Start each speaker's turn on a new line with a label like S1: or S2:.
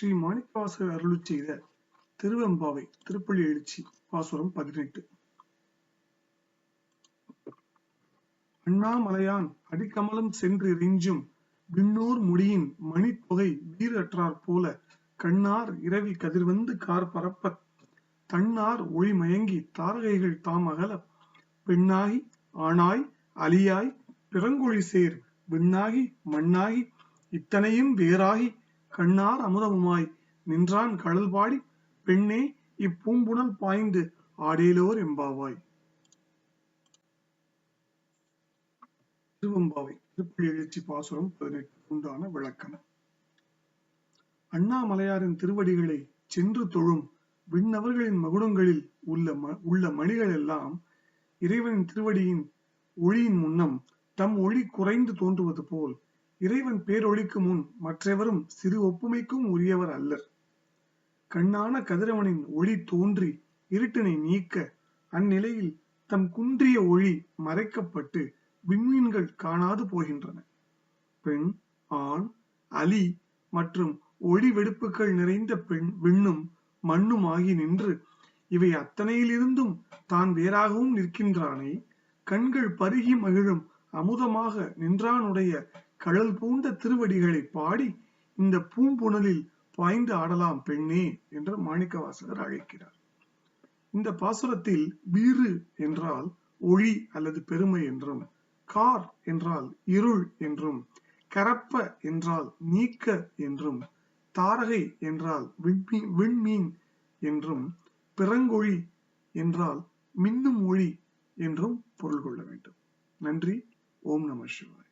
S1: ஸ்ரீ மாணிக்கவாசர் அருள் செய்த திருவெம்பாவை திருப்பள்ளி எழுச்சி பாசுரம் பதினெட்டு. அண்ணாமலையான் அடிக்கமலம் சென்று இறைஞ்சும் விண்ணூர் முடியின் மணித்தொகை வீரற்றார் போல கண்ணார் இரவி கதிர்வந்து கார் பரப்ப தன்னார் ஒளி மயங்கி தாரகைகள் தாம் அகல பெண்ணாகி ஆணாய் அலியாய் பிறங்கொழி சேர் விண்ணாகி மண்ணாகி இத்தனையும் வேறாகி கண்ணார் அமுதமுமாய். நின்றான் கடல் பாடி. பெண்ணே இப்பூம்புணல் பாய்ந்து. ஆடேலோர் எம்பாவாய். திருவம்பாவை. திருப்பள்ளி எழுச்சி பாசுரம் பதினெட்டு. உண்டான விளக்கணம். அண்ணாமலையாரின் திருவடிகளை சென்று தொழும் விண்ணவர்களின் மகுடங்களில் உள்ள உள்ள மணிகள் எல்லாம் இறைவனின் திருவடியின் ஒளியின் முன்னம் தம் ஒளி குறைந்து தோன்றுவது போல் இறைவன் பேரொழிக்கு முன் மற்றவரும் சிறு ஒப்புமைக்கும் உரியவர் அல்லர். கண்ணான கதிரவனின் ஒளி தோன்றி இருட்டினை நீக்க அந்நிலையில் தம் குன்றிய ஒளி மறைக்கப்பட்டு விண்மீன்கள் காணாது போகின்றன. பெண் ஆண் அலி மற்றும் ஒளி வெடுப்புகள் நிறைந்த பெண் விண்ணும் மண்ணும் ஆகி நின்று இவை அத்தனையிலிருந்தும் தான் வேறாகவும் நிற்கின்றானே. கண்கள் பருகி மகிழும் அமுதமாக நின்றானுடைய கடல் பூண்ட திருவடிகளை பாடி இந்த பூம்புணலில் பாய்ந்து ஆடலாம் பெண்ணே என்று மாணிக்கவாசகர் அழைக்கிறார். இந்த பாசுரத்தில் வீறு என்றால் ஒளி அல்லது பெருமை என்றும் கார் என்றால் இருள் என்றும் கரப்ப என்றால் நீக்க என்றும் தாரகை என்றால் விண்மீன் என்றும் பிறங்கொழி என்றால் மின்னும் ஒளி என்றும் பொருள் கொள்ள வேண்டும். நன்றி. ஓம் நம சிவாய்.